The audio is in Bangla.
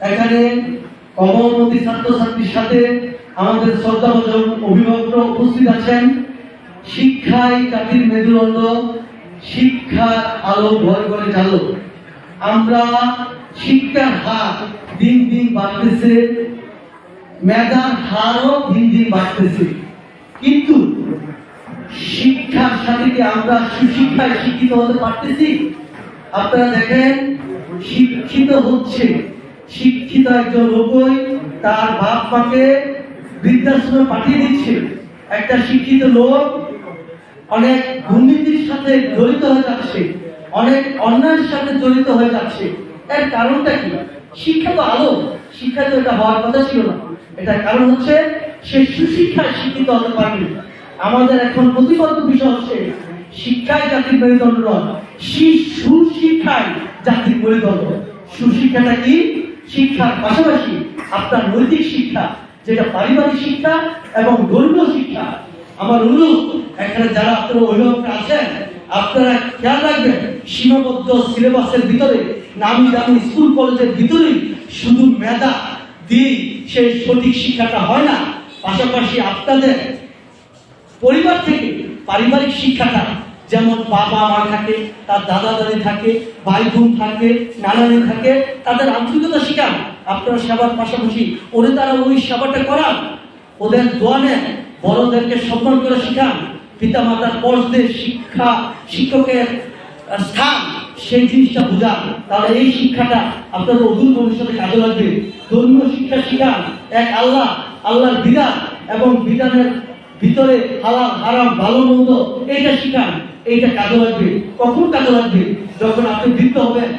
এখানে কমলমতি ছাত্রছাত্রীর সাথে আমাদের শ্রদ্ধাভাজন অভিভাবকরা উপস্থিত আছেন। শিক্ষাই জাতির মেরুদণ্ড, শিক্ষার আলো ঘরে ঘরে জালো আমরা শিক্ষার হার দিন দিন বাড়তেছে, মেধার হারও দিন দিন বাড়তেছে। কিন্তু শিক্ষার সাথে কি আমরা সুশিক্ষায় শিক্ষিত হতে পারতেছি? আপনারা দেখেন, শিক্ষিত হচ্ছে। শিক্ষিত একজন লোকই তার বাপ মাকে বৃদ্ধাশ্রমে পাঠিয়ে দিচ্ছে। একটা শিক্ষিত লোক অনেক দুর্নীতির সাথে জড়িত হয়ে যাচ্ছে, অনেক অন্যায়ের সাথে জড়িত হয়ে যাচ্ছে। এর কারণটা কি? শিক্ষা তো আলো, শিক্ষা তো এটা হওয়ার কথা ছিল না। এটার কারণ হচ্ছে সে সুশিক্ষায় শিক্ষিত হতে পারেনি। আমাদের এখন প্রতিবদ্ধ বিষয় হচ্ছে শিক্ষায় জাতির মেরুদণ্ড নয় সুশিক্ষায় জাতির মেরুদণ্ড। সুশিক্ষাটা কি? শিক্ষার পাশাপাশি আপনার নৈতিক শিক্ষা, যেটা পারিবারিক শিক্ষা এবং ধর্মীয় শিক্ষা। আমার অনুরোধ, এখানে যারা আপনারা অভিভাবকরা আছেন, আপনারা খেয়াল রাখবেন, সীমাবদ্ধ সিলেবাসের ভিতরে, নামি দামি স্কুল, কলেজের ভিতরেই শুধু মেধা দিয়ে সেই সঠিক শিক্ষাটা হয় না। পাশাপাশি আপনাদের পরিবার থেকে পারিবারিক শিক্ষাটা যেমন বাবা মা থাকে, তার দাদা দাদি থাকে, ভাই বোন থাকে, নানানি থাকে, তাদের আন্তরিকতা শিখান আপনারা সেবার পাশাপাশি ওরে তারা ওই সেবাটা করান, ওদের দোয়া নেন, বড়দেরকে সম্মান করে শিখান। পিতা মাতার পর্ষদের শিক্ষা, শিক্ষকের স্থান, সেই জিনিসটা বোঝান। তাহলে এই শিক্ষাটা আপনাদের অদূর ভবিষ্যতে কাজে লাগবে। ধর্মীয় শিক্ষা শিখান। এক আল্লাহ, আল্লাহর বিধান এবং বিধানের ভিতরে হালাল, হারাম, ভালো, মন্দ, এইটা শিখান। এইটা কাজে লাগবে কখন কাজে লাগবে যখন আপনি বৃদ্ধ হবেন।